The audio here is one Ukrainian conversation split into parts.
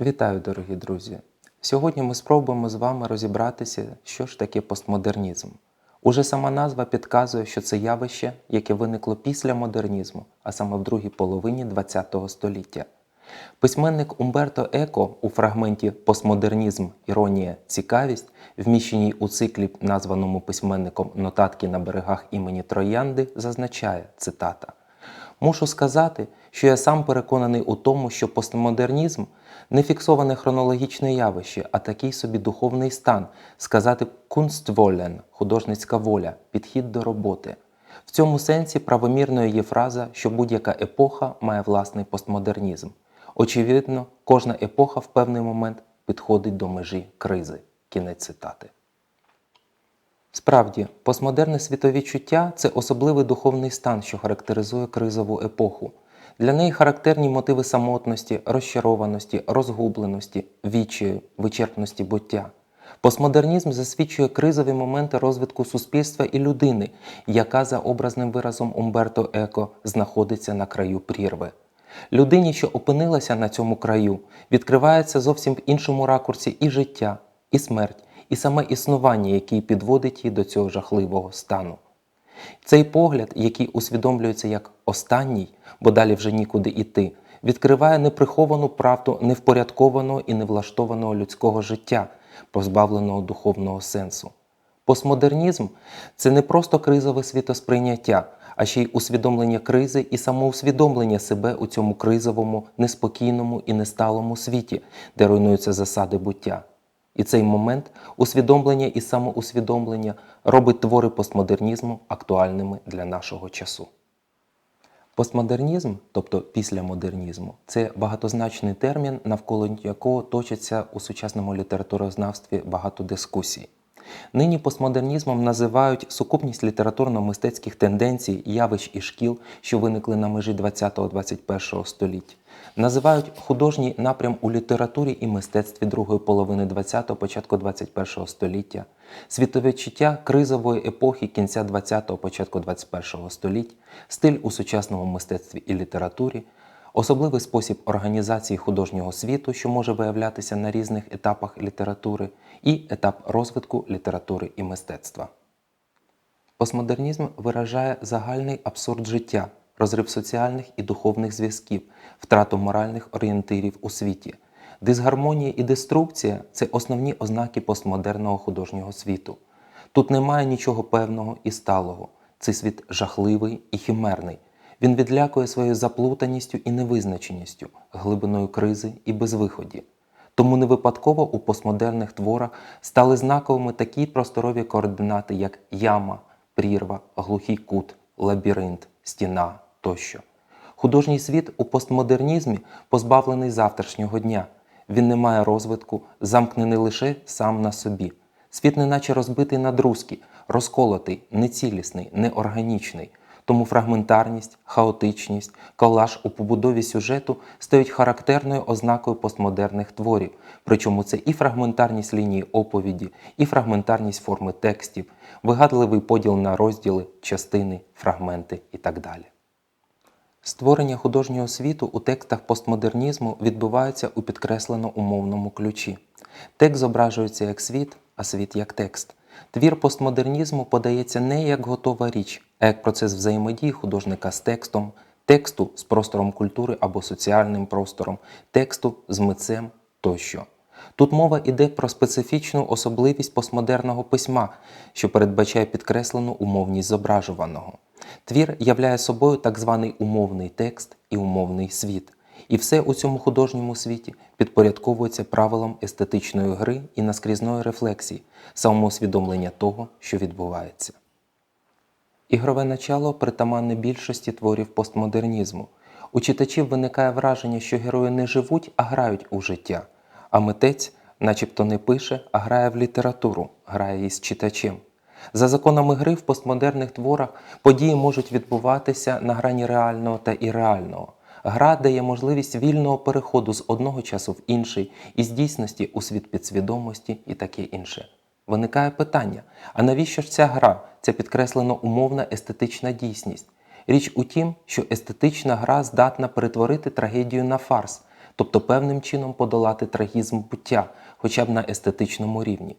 Вітаю, дорогі друзі! Сьогодні ми спробуємо з вами розібратися, що ж таке постмодернізм. Уже сама назва підказує, що це явище, яке виникло після модернізму, а саме в другій половині ХХ століття. Письменник Умберто Еко у фрагменті Постмодернізм, іронія, цікавість, вміщеній у циклі, названому письменником Нотатки на берегах імені Троянди, зазначає цитата. Мушу сказати, що я сам переконаний у тому, що постмодернізм не фіксоване хронологічне явище, а такий собі духовний стан, сказати «Kunstwollen» – художницька воля, підхід до роботи. В цьому сенсі правомірною є фраза, що будь-яка епоха має власний постмодернізм. Очевидно, кожна епоха в певний момент підходить до межі кризи. Кінець цитати. Справді, постмодерне світовідчуття це особливий духовний стан, що характеризує кризову епоху. Для неї характерні мотиви самотності, розчарованості, розгубленості, відчаю, вичерпності буття. Постмодернізм засвідчує кризові моменти розвитку суспільства і людини, яка за образним виразом Умберто Еко знаходиться на краю прірви. Людині, що опинилася на цьому краю, відкривається зовсім в іншому ракурсі і життя, і смерть, і саме існування, який підводить її до цього жахливого стану. Цей погляд, який усвідомлюється як останній, бо далі вже нікуди йти, відкриває неприховану правду невпорядкованого і невлаштованого людського життя, позбавленого духовного сенсу. Постмодернізм це не просто кризове світосприйняття, а ще й усвідомлення кризи і самоусвідомлення себе у цьому кризовому, неспокійному і несталому світі, де руйнуються засади буття. І цей момент усвідомлення і самоусвідомлення робить твори постмодернізму актуальними для нашого часу. Постмодернізм, тобто післямодернізму, це багатозначний термін, навколо якого точиться у сучасному літературознавстві багато дискусій. Нині постмодернізмом називають сукупність літературно-мистецьких тенденцій, явищ і шкіл, що виникли на межі 20-21 століття. Називають художній напрям у літературі і мистецтві другої половини 20-го, початку 21 століття, світовідчуття кризової епохи кінця 20-го, початку 21 століття, стиль у сучасному мистецтві і літературі, особливий спосіб організації художнього світу, що може виявлятися на різних етапах літератури, і етап розвитку літератури і мистецтва. Постмодернізм виражає загальний абсурд життя, розрив соціальних і духовних зв'язків, втрату моральних орієнтирів у світі. Дисгармонія і деструкція це основні ознаки постмодерного художнього світу. Тут немає нічого певного і сталого. Цей світ жахливий і химерний. Він відлякує своєю заплутаністю і невизначеністю, глибиною кризи і безвиході. Тому не випадково у постмодерних творах стали знаковими такі просторові координати, як яма, прірва, глухий кут, лабіринт, стіна тощо. Художній світ у постмодернізмі позбавлений завтрашнього дня. Він не має розвитку, замкнений лише сам на собі. Світ неначе розбитий на друзки, розколотий, нецілісний, неорганічний. Тому фрагментарність, хаотичність, колаж у побудові сюжету стають характерною ознакою постмодерних творів. Причому це і фрагментарність лінії оповіді, і фрагментарність форми текстів, вигадливий поділ на розділи, частини, фрагменти і так далі. Створення художнього світу у текстах постмодернізму відбувається у підкреслено умовному ключі. Текст зображується як світ, а світ як текст. Твір постмодернізму подається не як готова річ, а як процес взаємодії художника з текстом, тексту з простором культури або соціальним простором, тексту з митцем тощо. Тут мова йде про специфічну особливість постмодерного письма, що передбачає підкреслену умовність зображуваного. Твір являє собою так званий умовний текст і умовний світ. І все у цьому художньому світі підпорядковується правилам естетичної гри і наскрізної рефлексії, самоусвідомлення того, що відбувається. Ігрове начало притаманне більшості творів постмодернізму. У читачів виникає враження, що герої не живуть, а грають у життя, а митець, начебто, не пише, а грає в літературу, грає із читачем. За законами гри в постмодерних творах події можуть відбуватися на грані реального та ірреального. Гра дає можливість вільного переходу з одного часу в інший, із дійсності у світ підсвідомості і таке інше. Виникає питання: а навіщо ж ця гра, ця підкреслено умовна естетична дійсність? Річ у тім, що естетична гра здатна перетворити трагедію на фарс, тобто певним чином подолати трагізм буття, хоча б на естетичному рівні.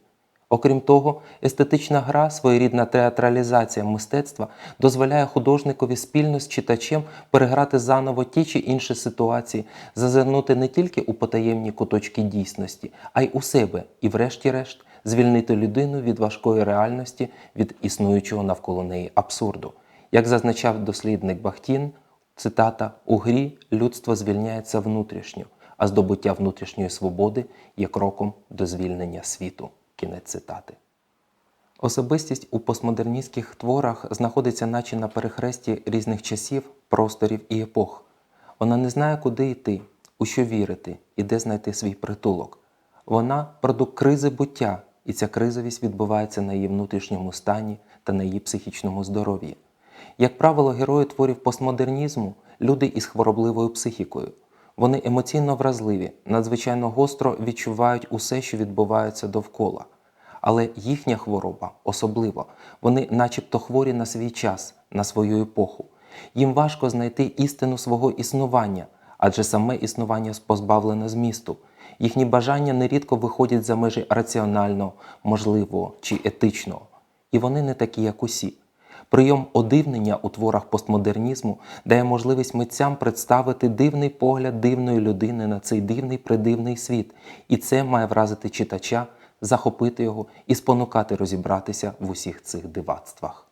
Окрім того, естетична гра, своєрідна театралізація мистецтва дозволяє художникові спільно з читачем переграти заново ті чи інші ситуації, зазирнути не тільки у потаємні куточки дійсності, а й у себе і, врешті-решт, звільнити людину від важкої реальності, від існуючого навколо неї абсурду. Як зазначав дослідник Бахтін, цитата: у грі людство звільняється внутрішньо, а здобуття внутрішньої свободи є кроком до звільнення світу. Кінець цитати. Особистість у постмодерністських творах знаходиться наче на перехресті різних часів, просторів і епох. Вона не знає, куди йти, у що вірити і де знайти свій притулок. Вона продукт кризи буття, і ця кризовість відбувається на її внутрішньому стані та на її психічному здоров'ї. Як правило, герої творів постмодернізму люди із хворобливою психікою. Вони емоційно вразливі, надзвичайно гостро відчувають усе, що відбувається довкола. Але їхня хвороба особливо, вони начебто хворі на свій час, на свою епоху. Їм важко знайти істину свого існування, адже саме існування позбавлене змісту. Їхні бажання нерідко виходять за межі раціонального, можливого чи етичного. І вони не такі, як усі. Прийом одивнення у творах постмодернізму дає можливість митцям представити дивний погляд дивної людини на цей дивний придивний світ, і це має вразити читача, захопити його і спонукати розібратися в усіх цих дивацтвах.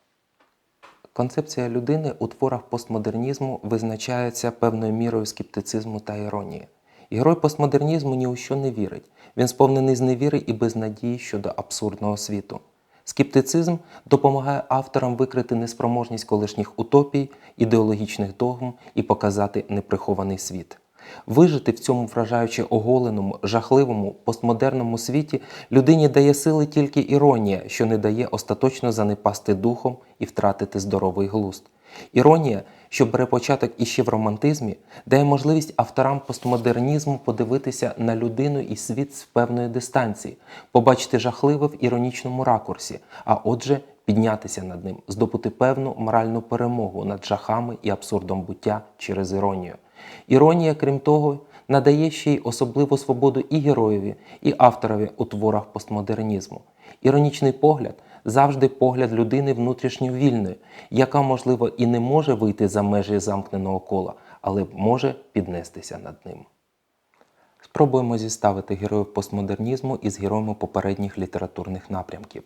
Концепція людини у творах постмодернізму визначається певною мірою скептицизму та іронії. Герой постмодернізму ні у що не вірить. Він сповнений зневіри і безнадії щодо абсурдного світу. Скептицизм допомагає авторам викрити неспроможність колишніх утопій, ідеологічних догм і показати неприхований світ. Вижити в цьому вражаючи оголеному, жахливому, постмодерному світі людині дає сили тільки іронія, що не дає остаточно занепасти духом і втратити здоровий глузд. Іронія, що бере початок іще в романтизмі, дає можливість авторам постмодернізму подивитися на людину і світ з певної дистанції, побачити жахливе в іронічному ракурсі, а отже, піднятися над ним, здобути певну моральну перемогу над жахами і абсурдом буття через іронію. Іронія, крім того, надає ще й особливу свободу і героєві, і авторові у творах постмодернізму. Іронічний погляд завжди погляд людини внутрішньо вільної, яка, можливо, і не може вийти за межі замкненого кола, але може піднестися над ним. Спробуємо зіставити героїв постмодернізму із героями попередніх літературних напрямків.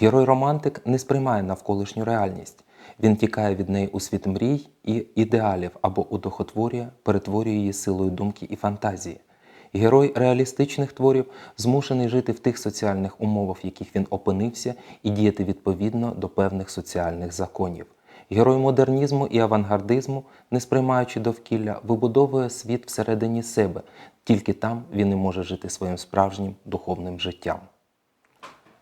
Герой-романтик не сприймає навколишню реальність. Він тікає від неї у світ мрій і ідеалів або удохотворює, перетворює її силою думки і фантазії. Герой реалістичних творів змушений жити в тих соціальних умовах, в яких він опинився, і діяти відповідно до певних соціальних законів. Герой модернізму і авангардизму, не сприймаючи довкілля, вибудовує світ всередині себе, тільки там він і може жити своїм справжнім духовним життям.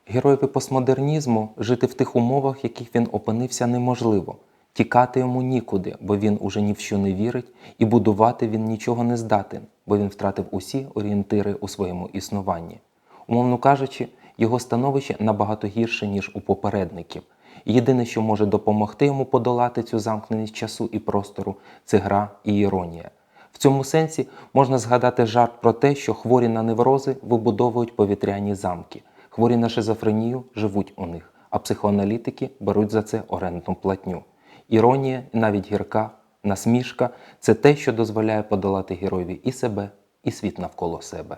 Героєві постмодернізму жити в тих умовах, в яких він опинився, неможливо. Тікати йому нікуди, бо він уже ні в що не вірить, і будувати він нічого не здатен, бо він втратив усі орієнтири у своєму існуванні. Умовно кажучи, його становище набагато гірше, ніж у попередників. Єдине, що може допомогти йому подолати цю замкненість часу і простору, це гра і іронія. В цьому сенсі можна згадати жарт про те, що хворі на неврози вибудовують повітряні замки, хворі на шизофренію живуть у них, а психоаналітики беруть за це орендну платню. Іронія, навіть гірка, насмішка це те, що дозволяє подолати героєві і себе, і світ навколо себе.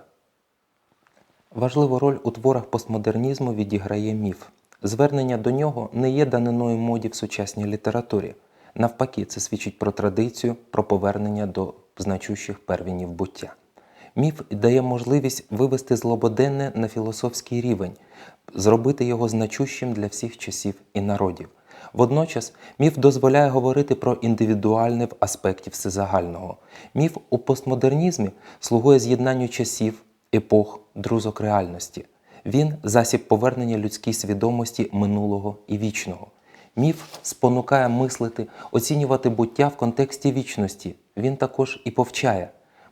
Важливу роль у творах постмодернізму відіграє міф. Звернення до нього не є даниною моді в сучасній літературі. Навпаки, це свідчить про традицію, про повернення до значущих первінів буття. Міф дає можливість вивести злободенне на філософський рівень, зробити його значущим для всіх часів і народів. Водночас міф дозволяє говорити про індивідуальне в аспекті всезагального. Міф у постмодернізмі слугує з'єднанню часів, епох, друзок реальності. Він засіб повернення людській свідомості минулого і вічного. Міф спонукає мислити, оцінювати буття в контексті вічності. Він також і повчає.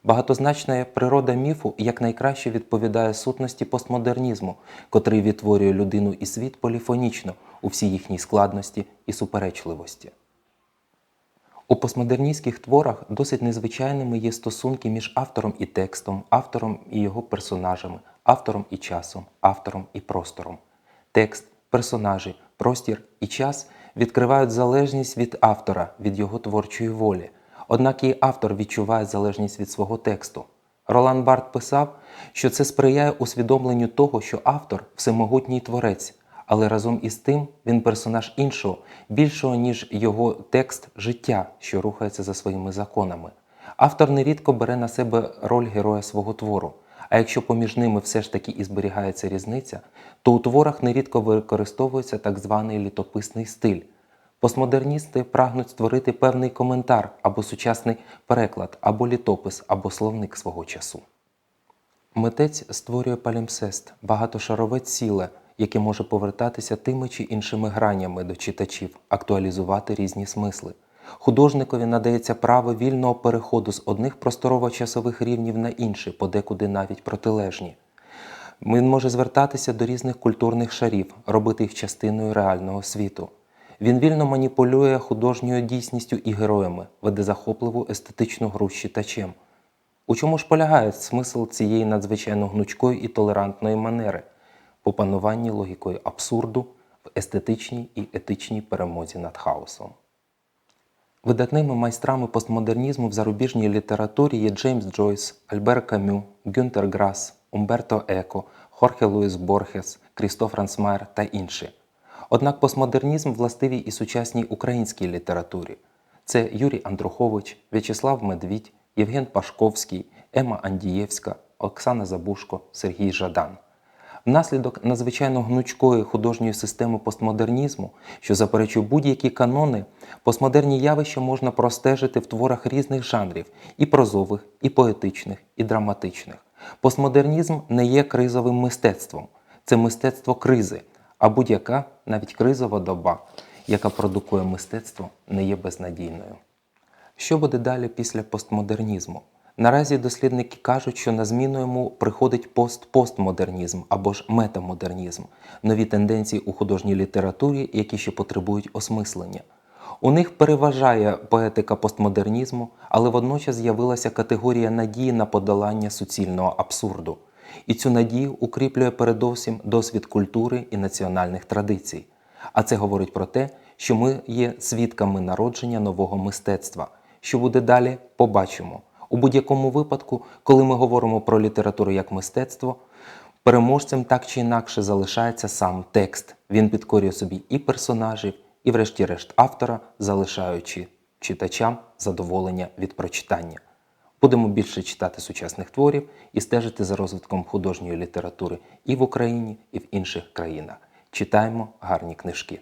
Багатозначна природа міфу якнайкраще відповідає сутності постмодернізму, котрий відтворює людину і світ поліфонічно у всій їхній складності і суперечливості. У постмодерністських творах досить незвичайними є стосунки між автором і текстом, автором і його персонажами, автором і часом, автором і простором. Текст, персонажі, простір і час відкривають залежність від автора, від його творчої волі. Однак і автор відчуває залежність від свого тексту. Ролан Барт писав, що це сприяє усвідомленню того, що автор всемогутній творець, але разом із тим він персонаж іншого, більшого, ніж його текст життя, що рухається за своїми законами. Автор нерідко бере на себе роль героя свого твору. А якщо поміж ними все ж таки і зберігається різниця, то у творах нерідко використовується так званий літописний стиль. Постмодерністи прагнуть створити певний коментар або сучасний переклад, або літопис, або словник свого часу. Митець створює палімсест, багатошарове ціле, яке може повертатися тими чи іншими гранями до читачів, актуалізувати різні смисли. Художникові надається право вільного переходу з одних просторово-часових рівнів на інші, подекуди навіть протилежні. Він може звертатися до різних культурних шарів, робити їх частиною реального світу. Він вільно маніпулює художньою дійсністю і героями, веде захопливу естетичну гру з читачем. У чому ж полягає смисл цієї надзвичайно гнучкої і толерантної манери по пануванні логікою абсурду в естетичній і етичній перемозі над хаосом? Видатними майстрами постмодернізму в зарубіжній літературі є Джеймс Джойс, Альбер Камю, Гюнтер Грас, Умберто Еко, Хорхе Луїс Борхес, Крістоф Рансмайер та інші. Однак постмодернізм властивий і сучасній українській літературі. Це Юрій Андрухович, В'ячеслав Медвідь, Євген Пашковський, Ема Андієвська, Оксана Забушко, Сергій Жадан. Внаслідок надзвичайно гнучкої художньої системи постмодернізму, що заперечує будь-які канони, постмодерні явища можна простежити в творах різних жанрів і прозових, і поетичних, і драматичних. Постмодернізм не є кризовим мистецтвом, це мистецтво кризи, а будь-яка, навіть кризова доба, яка продукує мистецтво, не є безнадійною. Що буде далі після постмодернізму? Наразі дослідники кажуть, що на зміну йому приходить пост-постмодернізм або ж метамодернізм, нові тенденції у художній літературі, які ще потребують осмислення. У них переважає поетика постмодернізму, але водночас з'явилася категорія надії на подолання суцільного абсурду. І цю надію укріплює передовсім досвід культури і національних традицій. А це говорить про те, що ми є свідками народження нового мистецтва. Що буде далі, побачимо. У будь-якому випадку, коли ми говоримо про літературу як мистецтво, переможцем так чи інакше залишається сам текст. Він підкорює собі і персонажів, і, врешті-решт, автора, залишаючи читачам задоволення від прочитання. Будемо більше читати сучасних творів і стежити за розвитком художньої літератури і в Україні, і в інших країнах. Читаємо гарні книжки.